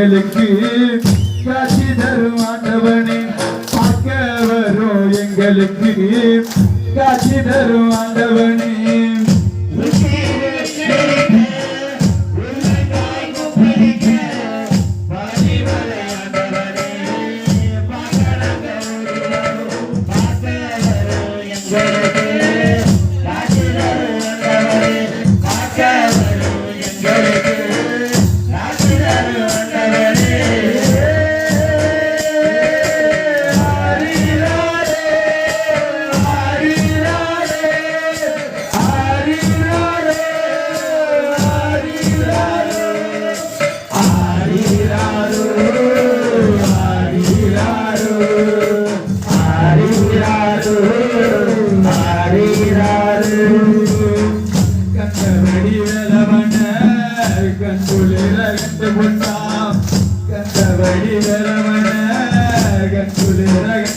எங்களுக்கு காட்சி தரும் ஆண்டவனே. பார்க்க வரும் எங்களுக்கு. காட்சி தரும் ஆண்டவனே.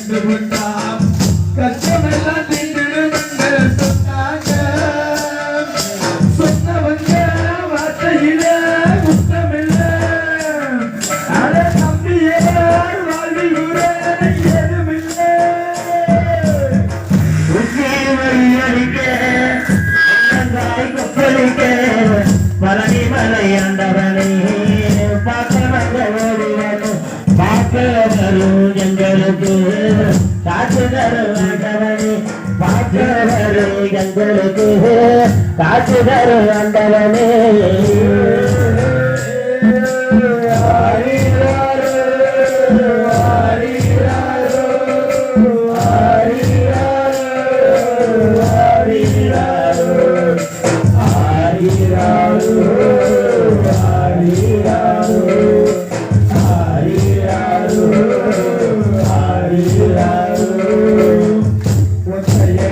கண்டு கொண்டாம் எங்களுக்கு காற்று தரும்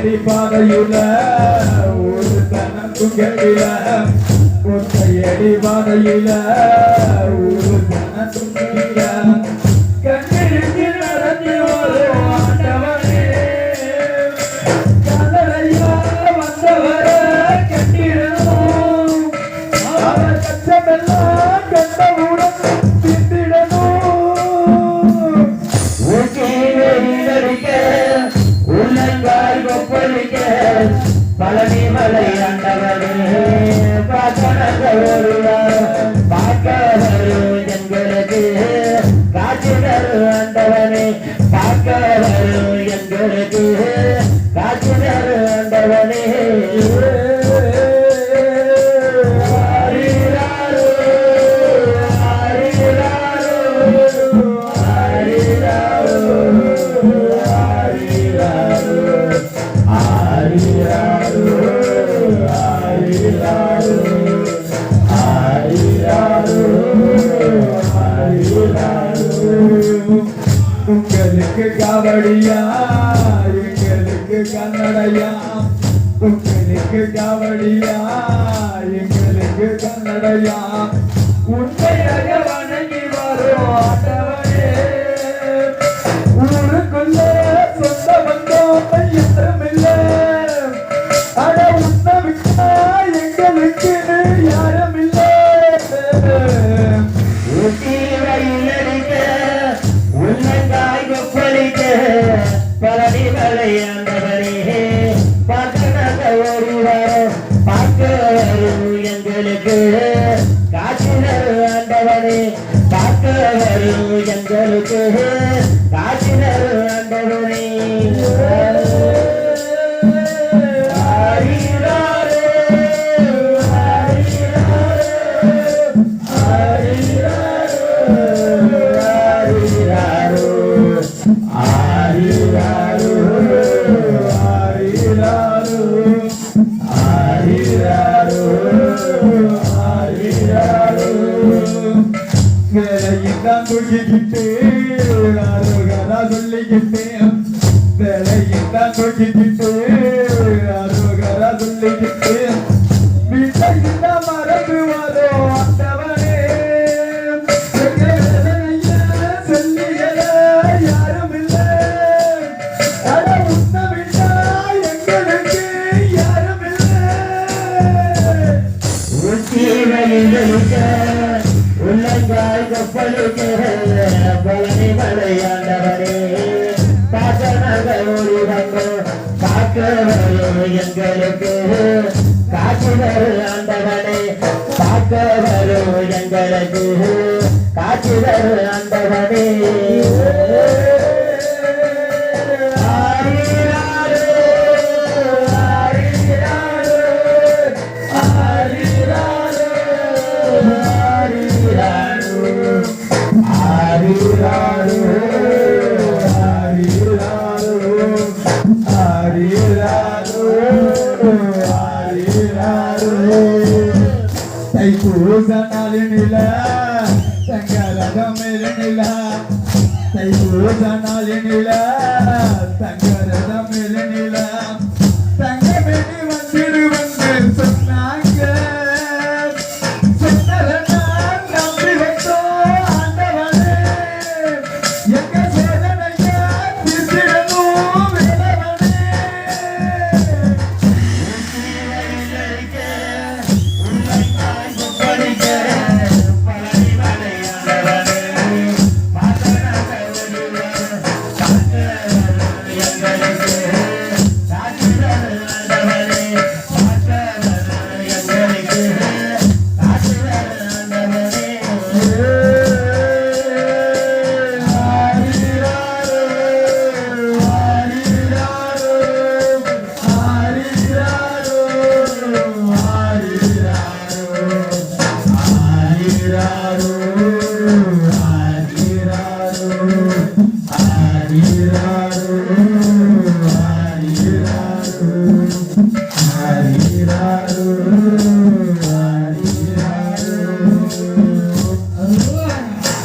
ஒற்றையடி பாதையுல ஒரு தனம் துங்கலில ஒற்றையடி பாதையில ஒரு தனம் துங்கலில கண்ணிருக்கு நடந்து ஆண்டவனே வந்தவர கட்டிடணும் அவர் கச்சமெல்லாம் கண்டவுடன் திண்டிடணும் பழனிமலை ஆண்டவனே பார்க்க ஒருவர் பார்க்க வரும் எங்களுக்கு காட்சி தரும் ஆண்டவனே பார்க்க வரும் எங்களுக்கு உங்களுக்கு காவடியா எங்களுக்கு கன்னடையா உங்களுக்கு காவடியா எங்களுக்கு கன்னடையா உண்மையாக வணங்கி வரும் ஆண்டவனே வேலையில்தான் தூக்கிக்கிட்டு அருகதா சொல்லிக்கிட்டேன். வேலையில்தான் தூக்கிக்கிட்டு அருகதா சொல்லிக்கிட்டு வீட்டையில்ல மறந்து கொப்பளிக்க பழனி மலையாண்டவரே பாசனக ஓடி வந்து காக்க எங்களுக்கு காட்சி தரும் ஆண்டவனே காக்க எங்களுக்கு காட்சி தரும் ஆண்டவனே. ஆரிராரோ, தைப்பூச நாளினில தங்கரதம் மேலினில